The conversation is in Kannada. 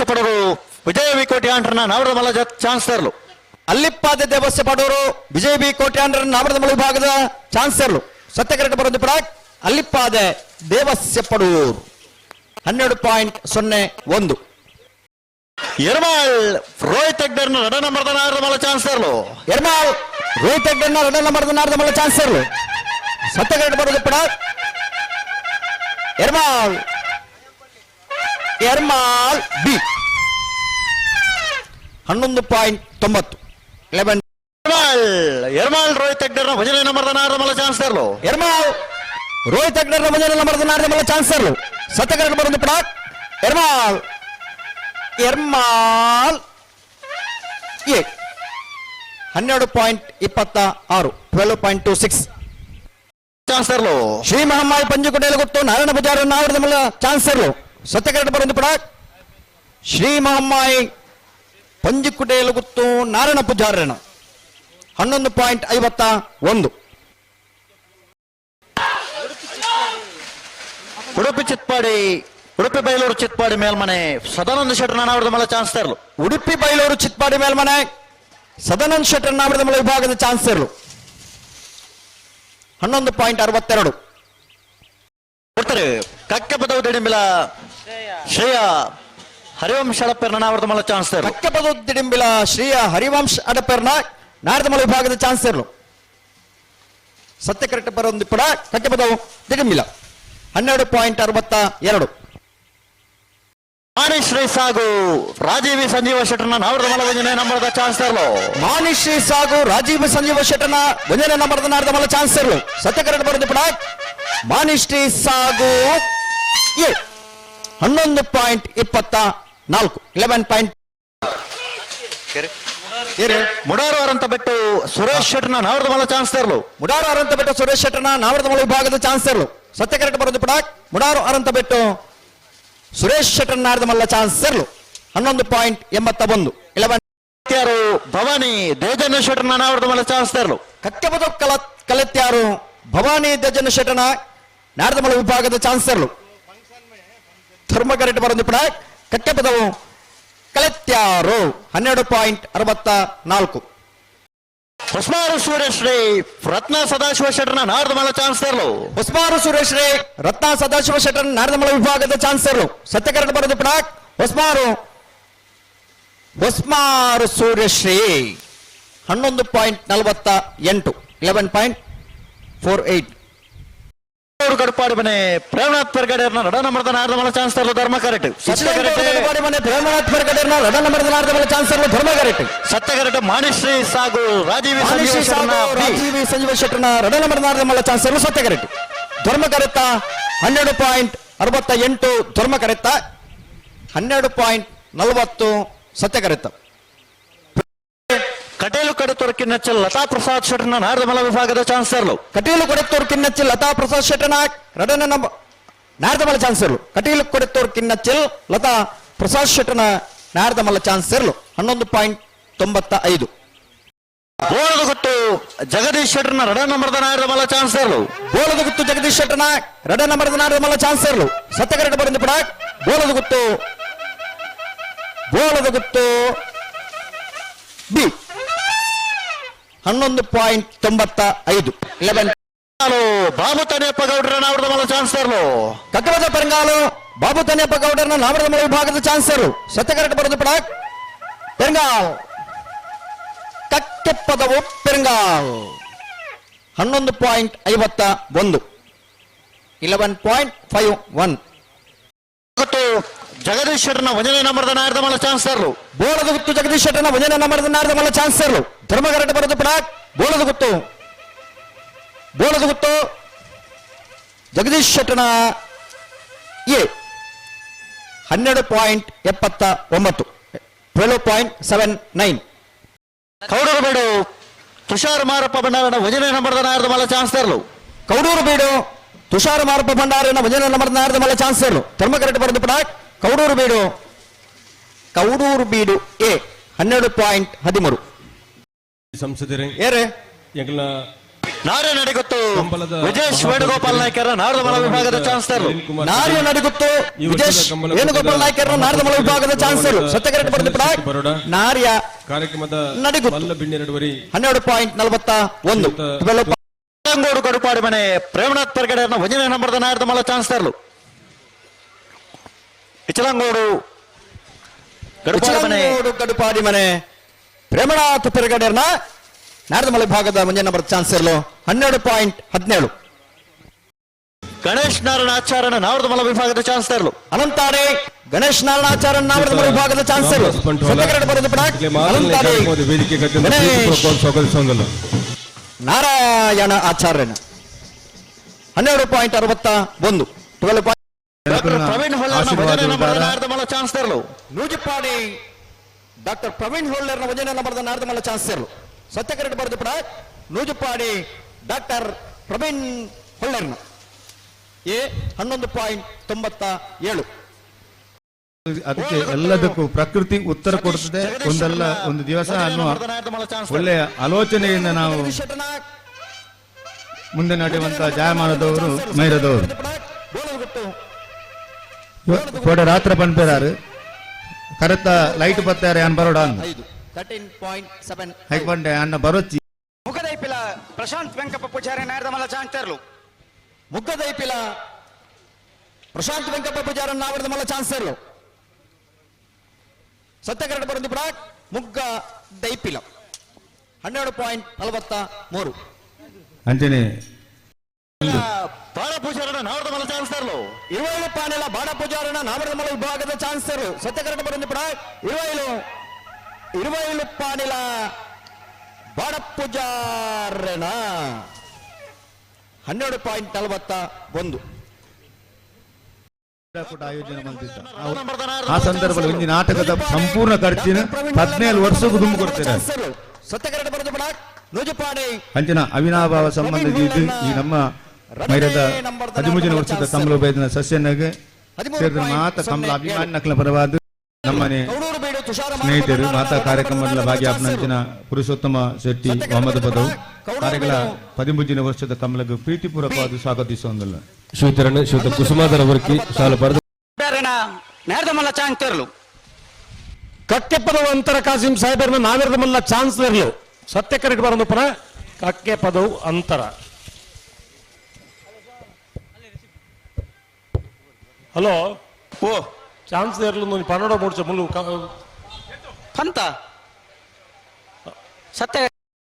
ದೇವಸ್ಯ ಪಡೋರು ವಿಜಯ ವಿಕೋಟಿ ಕೋಟ್ಯಾಂಡ್ರನ್ನ ನಾವರದ ಮಲ ಚಾನ್ಸ್ಲರ್ಲು ಅಲ್ಲಿಪ್ಪಾದ ದೇವಸ್ಯ ಪಡೋರು ವಿಜಯ ಬಿ ಕೋಟ್ಯಾಂಡ್ರ ನಾವರದ ಮಳ ವಿಭಾಗದ ಚಾನ್ಸ್ಲರ್ಲು ಸತ್ಯ ಕರೆಕ್ಟ್ ಬರೋದು ಪ್ರಾಕ್ ಅಲ್ಲಿಪ್ಪಾದ ದೇವಸ್ಯ ಪಡೂರು ಹನ್ನೆರಡು ಪಾಯಿಂಟ್ ಸೊನ್ನೆ ಒಂದು. ಎರ್ಮಾಳ್ ರೋಹಿತ್ ಹೆಗ್ಡರ್ನ ರಡ ನಂಬರ್ದ ನಾರದ ಮಲ ಚಾನ್ಸ್ಲರ್ಲು ಎರ್ಮಾಳ್ ರೋಹಿತ್ ಹೆಗ್ಡರ್ನ ರಡ ನಂಬರ್ದ ನಾರದ ಮಳ ಚಾನ್ಸ್ಲರ್ಲು ಸತ್ಯ ಬರೋದು ಪ್ರಾಕ್ ಎರ್ಮಾಳ್ ಎರ್ಮಾಳ್ ಬಿ ಹನ್ನೊಂದು ಪಾಯಿಂಟ್ ತೊಂಬತ್ತು. ಲೆವೆನ್ ಎರ್ಮಾಳ್ ಎರ್ಮಾಳ್ ರೋಹಿತ್ ಹೆಗ್ಡರ್ನ ಭಜನೆ ನಂಬರ್ದ ನವರದ ಮಲ ಚಾನ್ಸಲರ್ಲು ಎರ್ಮಾಳ್ ರೋಹಿತ್ ಅಗ್ನರ್ ಮಂಜನ ನಂಬರ್ದ ನಾರದ ಮಲ್ಲ ಚಾನ್ಸರ್ಲು ಸತ್ಯಕರಣ ಬರೋದು ಪಡ ಎರ್ಮಾಳ್ ಎರ್ಮಾಳ್ ಎ ಹನ್ನೆರಡು ಪಾಯಿಂಟ್ ಇಪ್ಪತ್ತ ಆರು. ಟ್ವೆಲ್ ಪಾಯಿಂಟ್ ಟು ಸಿಕ್ಸ್ ಚಾನ್ಸಲರ್ಲು ಶ್ರೀ ಮಹಮ್ಮಾಯಿ ಪಂಜುಕುಟೆಯಲ್ಲಿ ಗೊತ್ತು ನಾರಾಯಣ ಪೂಜಾರ ನಾವರದ ಮಲ್ಲ ಚಾನ್ಸರ್ಲು ಸತ್ಯಕರಣ ಬರೋದು ಪಡ. ಶ್ರೀ ಮಹಮ್ಮಾಯಿ ಪಂಜಿಕುಟೆಯಲ್ಲಿ ಗೊತ್ತು ನಾರಾಯಣ ಪೂಜಾರನ ಹನ್ನೊಂದು ಪಾಯಿಂಟ್ ಐವತ್ತ ಒಂದು. ಉಡುಪಿ ಚಿತ್ಪಾಡಿ ಉಡುಪಿ ಬೈಲೂರು ಚಿತ್ಪಾಡಿ ಮೇಲ್ಮನೆ ಸದಾನಂದ ಶೆಟ್ಟರ್ನ ಮೇಲೆ ಚಾನ್ಸ್ ತರಲು. ಉಡುಪಿ ಬೈಲೂರು ಚಿತ್ಪಾಡಿ ಮೇಲ್ಮನೆ ಸದಾನಂದ ಶೆಟ್ಟರ್ ನಾಮರದ ಮೇಲೆ ವಿಭಾಗದ ಚಾನ್ಸರ್ಲು ಹನ್ನೊಂದು ಪಾಯಿಂಟ್ ಅರವತ್ತೆರಡು. ಕೊಡ್ತಾರೆ. ಕಕ್ಕೆ ಪದವು ದಿಡಿಂಬಿಲ ಶ್ರೇಯ. ಹರಿವಂಶ ಅಡಪ್ಪರ್ನ ನವರದ ಮಲ ಚಾನ್ಸ್ ಕಕ್ಕೆಪದು ದಿಡಿಂಬಿಲ ಶ್ರೀಯ ಹರಿವಂಶ್ ಅಡಪೆರ್ನ ನಾರದ ಮಲ ವಿಭಾಗದ ಚಾನ್ಸರ್ಲು ಸತ್ಯ ಕರೆಕ್ಟ್ ಬರೋದು ಕೂಡ ಕಕ್ಕೆಪದವು ದಿಡಿಂಬಿಲ ಹನ್ನೆರಡು ಪಾಯಿಂಟ್ ಅರವತ್ತ ಎರಡು. ಮಾಣಿಶ್ರೀ ಸಾಗು ರಾಜೀವಿ ಸಂಜೀವ ಶೆಟ್ಟರ್ನ ನಾವ್ರದ ಮಲ ನಂಬರ್ದ ನಂಬರದ ಚಾನ್ಸಲರ್ಲು ಮಾನಿಶ್ರೀ ಸಾಗು ರಾಜೀವ್ ಸಂಜೀವ ಶೆಟ್ಟರ್ನ ಒಂದನೇ ನಂಬರ್ದ ನಾರದ ಮಲ ಚಾನ್ಸರ್ಲು ಸತ್ಯ ಕರೆಕ್ಟ್ ಬರೋದು ಕೂಡ ಮಾನಿಶ್ರೀ ಸಾಗು ಎ ಹನ್ನೊಂದು ಪಾಯಿಂಟ್ ಇಪ್ಪತ್ತ ನಾಲ್ಕು. ಇಲೆವೆನ್ ಪಾಯಿಂಟ್ ಮುಡಾರು ಅಂತ ಬಿಟ್ಟು ಸುರೇಶ್ ಶೆಟ್ಟರ್ನ ನವರದ ಚಾನ್ಸ್ ಚಾನ್ಸಲರ್ಲು ಮುಡಾರು ಅರಂತ ಬೆಟ್ಟು ಸುರೇಶ್ ಶೆಟ್ಟನ ನಾವರದ ಮಲ ವಿಭಾಗದ ಚಾನ್ಸರ್ಲು ಸತ್ಯ ಕರೆಕ್ಟ್ ಬರೋದು ಪುಡಾಕ್ ಮುಡಾರು ಅರಂತ ಬೆಟ್ಟು ಸುರೇಶ್ ಶೆಟ್ಟರ್ ನಾರದ ಮಲ್ಲ ಚಾನ್ಸರ್ಲು ಹನ್ನೊಂದು ಪಾಯಿಂಟ್ ಎಂಬತ್ತ ಒಂದು. ಇಲೆವೆನ್ ಭವಾನಿ ದೇಜನ ಶೆಟ್ಟರ್ನ ಚಾನ್ಸ್ ತರಲು. ಚಾನ್ಸಲರ್ಲು ಕಕ್ಕೆಬದು ಕಲ ಕಲೆತ್ಯಾರು ಭವಾನಿ ದಜನ ಶೆಟ್ಟನ ನಾರದ ಮಲ ವಿಭಾಗದ ಚಾನ್ಸರ್ಲು ಧರ್ಮ ಕರೆಕ್ಟ್ ಬರೋದು ಪಡ. ಪದವು ಕಲೆತ್ಯಾರು. ಹನ್ನೆರಡು ಪಾಯಿಂಟ್ ಅರವತ್ತ ನಾಲ್ಕು. ಹೊಸ್ಮಾರು ಸೂರ್ಯಶ್ರೀ ರತ್ನ ಸದಾಶಿವ ಶೆಟ್ಟರ್ನ ನಾರದ ಮಲ ಚಾನ್ಸಲರ್ಲು ಹೊಸ್ಮಾರು ಸುರೇಶ್ ರೇ ರತ್ನ ಸದಾಶಿವ ಶೆಟ್ಟರ್ ನಾರದಮಲ ವಿಭಾಗದ ಚಾನ್ಸರ್ಲು ಸತ್ಯಕರಣ ಬರೆದು ಪಡ. ಹೊಸ್ಮಾರು ಹೊಸ್ಮಾರು ಸೂರ್ಯಶ್ರೀ ಹನ್ನೊಂದು ಪಾಯಿಂಟ್ ನಲವತ್ತ ಎಂಟು. ಇಲೆವೆನ್ ಪಾಯಿಂಟ್ ಫೋರ್ ಏಟ್ ಗಡಪಾಡಿ ಮನೆ ಪ್ರೇಮನಾಥ್ ಪೆರ್ಗಡೆಯರ್ನ ರಡ ನಂಬರದ ನವರದ ಚಾನ್ಸ್ ತರಲು ಧರ್ಮ ಕರೆಕ್ಟ್ ಸತ್ಯ ಮನೆ ಪ್ರೇಮನಾಥ್ ರಡ ನಂಬರದ ನಾರದಮಲ ಚಾನ್ಸರ್ಲು ಧರ್ಮ ಕರೆಕ್ಟ್ ಸತ್ಯ ಕರೆಕ್ಟ್ ಮಾಣಿಶ್ರೀ ಸಾಗು ರಾಜೀವಿ ಸಂಜೀವ ಶೆಟ್ಟರ್ನ. ರಾಜೀವಿ ಸಂಜೀವ ಶೆಟ್ಟರ್ನ ರಡ ನಂಬರದ ನಾರದಮಲ ಚಾನ್ಸರ್ಲು ಸತ್ಯ ಕರೆಕ್ಟ್ ಧರ್ಮ ಕರೆತ್ತ ಹನ್ನೆರಡು ಪಾಯಿಂಟ್ ಅರವತ್ತ ಎಂಟು ಧರ್ಮ ಕರೆತ್ತ ಹನ್ನೆರಡು ಪಾಯಿಂಟ್ ನಲವತ್ತು ಸತ್ಯ ಕರೆತ್ತ. ಕಟೇಲು ಕಡತೊರಕಿ ನೆಚ್ಚಲ್ ಲತಾ ಪ್ರಸಾದ್ ಶೆಟ್ಟರ್ನ ನಾರದ ಮಲ ವಿಭಾಗದ ಚಾನ್ಸಲರ್ಲು ಕಟೀಲು ಕೊಡೆತ್ತೋರ್ ಕಿನ್ನಚ್ಚಿಲ್ ಲತಾ ಪ್ರಸಾದ್ ಶೆಟ್ಟನ ರಡನ ನಾರದಮಲ ಚಾನ್ಸರ್ಲು ಕಟೀಲು ಕೊಡೆತ್ತೋರ್ ಕಿನ್ನಚ್ಚಿಲ್ ಲತಾ ಪ್ರಸಾದ್ ಶೆಟ್ಟನ ನಾರದಮಲ ಚಾನ್ಸರ್ಲು ಹನ್ನೊಂದು ಪಾಯಿಂಟ್ ತೊಂಬತ್ತ ಐದು. ಬೋಳದ ಜಗದೀಶ್ ಶೆಟ್ಟರ್ನ ರಡ ನಂಬರದ ನಾರದ ಮಲ ಚಾನ್ಸಲರ್ಲು ಬೋಲದ ಗುತ್ತು ಜಗದೀಶ್ ಶೆಟ್ಟನ ರಡ ನಂಬರದ ನಾರದಮಲ ಚಾನ್ಸರ್ಲು ಸತ್ಯಕರಟ ಬರೆದು ಪಡ ಬೋಲದ ಗುತ್ತು ಗುತ್ತು ಬಿ. ಹನ್ನೊಂದು ಪಾಯಿಂಟ್ ತೊಂಬತ್ತ ಐದು ಇಲೆವೆನ್ ನಾನು ಬಾಬು ತನೆಯಪ್ಪ ಗೌಡ್ರ ನಾರದ ಮಲ ಚಾನ್ಸಲರ್ಲು ಕಕ್ಕವದ ಪೆರಂಗಾಲು ಬಾಬು ತನ್ಯಪ್ಪ ಗೌಡರ್ನ ನಾಮರದ ಮಲ ವಿಭಾಗದ ಚಾನ್ಸರು ಸತ್ಯಕರಟ ಬರೆದು ಪಡ ಪೆರಂಗಾಲ್ ಕಕ್ಕೆಪ್ಪದವು ಪೆರಂಗಾಲ್ ಹನ್ನೊಂದು ಪಾಯಿಂಟ್ ಐವತ್ತ ಒಂದು ಇಲೆವೆನ್ ಪಾಯಿಂಟ್ ಫೈವ್ ಒನ್ ಗುಟ್ಟು ಜಗದೀಶ್ ಶೆಟ್ಟರ್ನ ಒಂದನೇ ನಂಬರದ ನಾರದ ಮಲ ಚಾನ್ಸರ್ ಬೋಳದ ಗುತ್ತು ಜಗದೀಶ್ ಶೆಟ್ಟನ ಭಜನ ನಾಮರದ ನಾರದ ಮಲ ಚಾನ್ಸರ್ ಧರ್ಮಕರಟ ಬರೆದು ಪಡ ಬೋಳದ ಗುತ್ತು. ಬೋಳದ ಗುತ್ತು. ಜಗದೀಶ್ ಶೆಟ್ಟನ ಎ ಹನ್ನೆರಡು ಪಾಯಿಂಟ್ ಎಪ್ಪತ್ತ ಒಂಬತ್ತು. Twelve point seven nine. Kaudur ಬೇಡು ತುಷಾರ್ ಮಾರಪ್ಪ ಭಂಡಾರನ ವಜನ ನಂಬರ್ದ ನಾರದ ಮಲ ಚಾನ್ಸಲರ್ಲು ಕೌಡೂರು ಬೀಡು ತುಷಾರ್ ಮಾರಪ್ಪ ಭಂಡಾರನ ವಜನ ನಂಬರ್ದ ನಾರದ ಮಲ ಚಾನ್ಸರು ಧರ್ಮಕರಟ ಬರೆದು ಪಡ ಕೌಡೂರು ಬೀಡು. ಕೌಡೂರು ಬೀಡು ಎ ಹನ್ನೆರಡು ಪಾಯಿಂಟ್ ಹದಿಮೂರು. ಸಂಸದರೇ. ಏರೇ ಎಂಕಲ್ನ ನಾರ್ಯ ನಡಿಗುತ್ತು. ವಿಜೇಶ್ ವೇಣುಗೋಪಾಲ್ ನಾಯ್ಕರ ನಾರದಮಲ ವಿಭಾಗದ ಚಾನ್ಸ್ಲರ್. ಕುಮಾರ್ ನಾರ್ಯ ನಡಿಗುತ್ತು. ವಿಜೇಶ್ ವೇಣುಗೋಪಾಲ್ ನಾಯ್ಕರ ನಾರದಮಲ ವಿಭಾಗದ ಚಾನ್ಸರ್ ಸತ್ಯಕರೆಟ್ ಬರೋಡ. ನಾರ್ಯ ಕಾರ್ಯಕ್ರಮದ ನಡಿಗುತ್ತು. ಹನ್ನೆರಡು ಪಾಯಿಂಟ್ ನಲವತ್ತ ಒಂದು. ಕಡುಪಾಡಿ ಮನೆ. ಪ್ರೇಮನಾಥ್ ಪರ್ಗಡೆ ಒಂದನೇ ನಂಬರ್ದ ನಾರದಮಲ ಚಾನ್ಸ್ಲರ್ಲು ಇಚಲಂಗೋಡು ಗಡುಪಾಡಿ ಕಡುಪಾಡಿ ಮನೆ ಪ್ರೇಮನಾಥ್ ಪೆರಗಡೆರ್ನ ನಾರದಮಲ ವಿಭಾಗದ ಮುಂಜಾನೆ ನಂಬರ್ ಇರಲು. ಹನ್ನೆರಡು ಪಾಯಿಂಟ್ ಹದಿನೇಳು. ಗಣೇಶ್ ನಾರಾಯಣ ಆಚಾರ್ಯನ ನಾರದಮಲ ವಿಭಾಗದ ಗಣೇಶ್ ವಿಭಾಗದ ಚಾನ್ಸ್ ಇರಲು ಬಂಟ್ವಾಳ. ಸತ್ಯಕರೆಟ್ ಬರೆದು ಬಿಡ. ಇಲ್ಲಿ ಮಾತನಾಡಿ ಅನಂತಾಡೆ ಕಾರ್ಯಕ್ರಮದ ವೇದಿಕೆಗೆ ಅತ್ಯಂತ ಗಣೇಶ್. ಪ್ರೀತಿಪೂರ್ವಕವಾಗಿ ಸ್ವಾಗತಿಸೋಂಗಲ್ಲ. ನಾರಾಯಣ ಆಚಾರ್ಯನ. ಹನ್ನೆರಡು ಪಾಯಿಂಟ್ ಅರವತ್ತ ಒಂದು. ಟ್ವೆಲ್ ಪಾಯಿಂಟ್ ಡಾಕ್ಟರ್ ಪ್ರವೀಣ್ ಹೋಲ್ಡರ್ ಭಜನೆಯನ್ನು ಬರೆದ. ನಾರದಮಲ ಚಾನ್ಸ್ಲರ್ಲು ನೂಜಿಪಾಡಿ ಡಾಕ್ಟರ್ ಪ್ರವೀಣ್ ಹೋಲ್ಡರ್ನ ವಜನ ನಂಬರ್ದ ನಾರದಮಲ್ಲ ಚಾನ್ಸರ್ ಸತ್ಯಕರೆಟ್ ಬರೆದು ಕೂಡ ನೂಜುಪಾಡಿ ಡಾಕ್ಟರ್ ಪ್ರವೀಣ್ ಹೊಳ್ಳರ್ನ. ಎ ಹನ್ನೊಂದು ಪಾಯಿಂಟ್ ತೊಂಬತ್ತ ಏಳು. ಅದಕ್ಕೆ ಎಲ್ಲದಕ್ಕೂ ಪ್ರಕೃತಿ ಉತ್ತರ ಕೊಡುತ್ತದೆ ಒಂದಲ್ಲ ಒಂದು ದಿವಸ ಅನ್ನುವ ಒಳ್ಳೆಯ ಆಲೋಚನೆಯಿಂದ ನಾವು ಮುಂದೆ ನಡೆಯುವಂತಹ ಜಾಯಮಾನದವರು ಮೈರದವರು. ಕೂಡ ರಾತ್ರ ಪನ್ಪೇರಾರು ಕರೆತ ಲೈಟ್ ಬತ್ತಾರೆ ಅನ್ ಬರೋಡ ಅಂದ್ ಐದು ತರ್ಟೀನ್ ಪಾಯಿಂಟ್ ಸೆವೆನ್ ಹೈಕೊಂಡೆ ಅನ್ನ ಬರೋಚ್ಚಿ ಮುಖದೈಪಿಲ ಪ್ರಶಾಂತ್ ವೆಂಕಪ್ಪ ಪೂಜಾರಿ ನಾಯರ್ದಮಲ ಚಾಂತರ್ಲು ಮುಗ್ಗದೈಪಿಲ ಪ್ರಶಾಂತ್ ವೆಂಕಪ್ಪ ಪೂಜಾರ ನಾವರದ ಮಲ್ಲ ಚಾನ್ಸರ್ ಸತ್ಯಕರೆಟ್ ಬರೆದು ಬಿಡ ಮುಗ್ಗ ದೈಪಿಲ ಹನ್ನೆರಡು ಪಾಯಿಂಟ್ ನಲವತ್ತ ಮೂರು ಅಂಚನೆ ಬಾಳ ಪೂಜಾರನ ನಾರದಮಲ ಚಾನ್ಸ್ಲರ್ಲು ಇರುವೈಲು ಪಾನೆಲ ಬಾಡ ಪೂಜಾರನ ನಾಮರದಮಲ ವಿಭಾಗದ ಚಾನ್ಸರ್ ಸತ್ಯಕರೆಟ್ ಬರೆದು ಬಿಡ ಇರುವೈಲು ಇರುವೈಲು ಪಾನೆಲ ಬಾಡ ಪೂಜಾರನ ಹನ್ನೆರಡು ಪಾಯಿಂಟ್ ನಲವತ್ತ ಒಂದು ಕೂಡ ಆಯೋಜನೆ ಮಾಡ್ತಿದ್ದ ನಂಬರ್ದ ಆ ಸಂದರ್ಭದಲ್ಲಿ ಒಂದು ನಾಟಕದ ಸಂಪೂರ್ಣ ಖರ್ಚಿನ ಹದಿನೇಳು ವರ್ಷಕ್ಕೂ ತುಂಬ ಕೊಡ್ತಾರೆ ಸತ್ಯಕರೆಟ್ ಬರೆದು ಬಿಡ ನೂಜುಪಾಡಿ ಅಂಚನ ಅವಿನಾಭಾವ ಸಂಬಂಧ ಇದು ಈ ನಮ್ಮ ಮೈರದ ಹದಿಮೂಜನ ವರ್ಷದ ಕಮಲ ಬೇದನ ಸಸ್ಯನಾಗ ಸೇರಿದ ಮಾತ ಕಮಲ ಅಭಿಮಾನ ನಕಲ ಪರವಾದ ನಮ್ಮನೆ ಕೌಡೂರು ಬೀಡು ತುಷಾರ ಸ್ನೇಹಿತರು ಮಾತಾ ಕಾರ್ಯಕ್ರಮದ ಭಾಗಿಯಾಪನಂಚಿನ ಪುರುಷೋತ್ತಮ ಶೆಟ್ಟಿ ಮೊಹಮ್ಮದ್ ಬದವ್ ಕಾರ್ಯಗಳ ಪದಿಮೂಜಿನ ವರ್ಷದ ಕಮಲಗ ಪ್ರೀತಿಪೂರ್ವಕವಾದ ಸ್ವಾಗತಿಸೋಂದಲ್ಲ ಶ್ರೀಯುತರನ್ನು ಶ್ರೀಯುತ ಕುಸುಮಾಧರ ವರ್ಕಿ ಸಾಲ ಪಡೆದ ಮಲ್ಲ ಚಾನ್ಸ್ ಚಾಂತರ್ಲು ಕಕ್ಕೆ ಅಂತರ ಕಾಸಿಂ ಸಾಹೇಬರನ್ನ ನಾವೇರದ ಮಲ್ಲ ಚಾನ್ಸ್ಲರ್ಲು ಸತ್ಯ ಕರೆಕ್ಟ್ ಬರೋದು ಪರ ಕಕ್ಕೆ ಪದವು ಅಂತರ. ಹಲೋ? ಓ. ಚಾನ್ಸ್ಲರ್ಲು ನೀನು ಪನ್ನಡ ಮೂಡ್ಸ ಮುಲ್ಲು ಕ- ಪಂತ? ಸತ್ಯ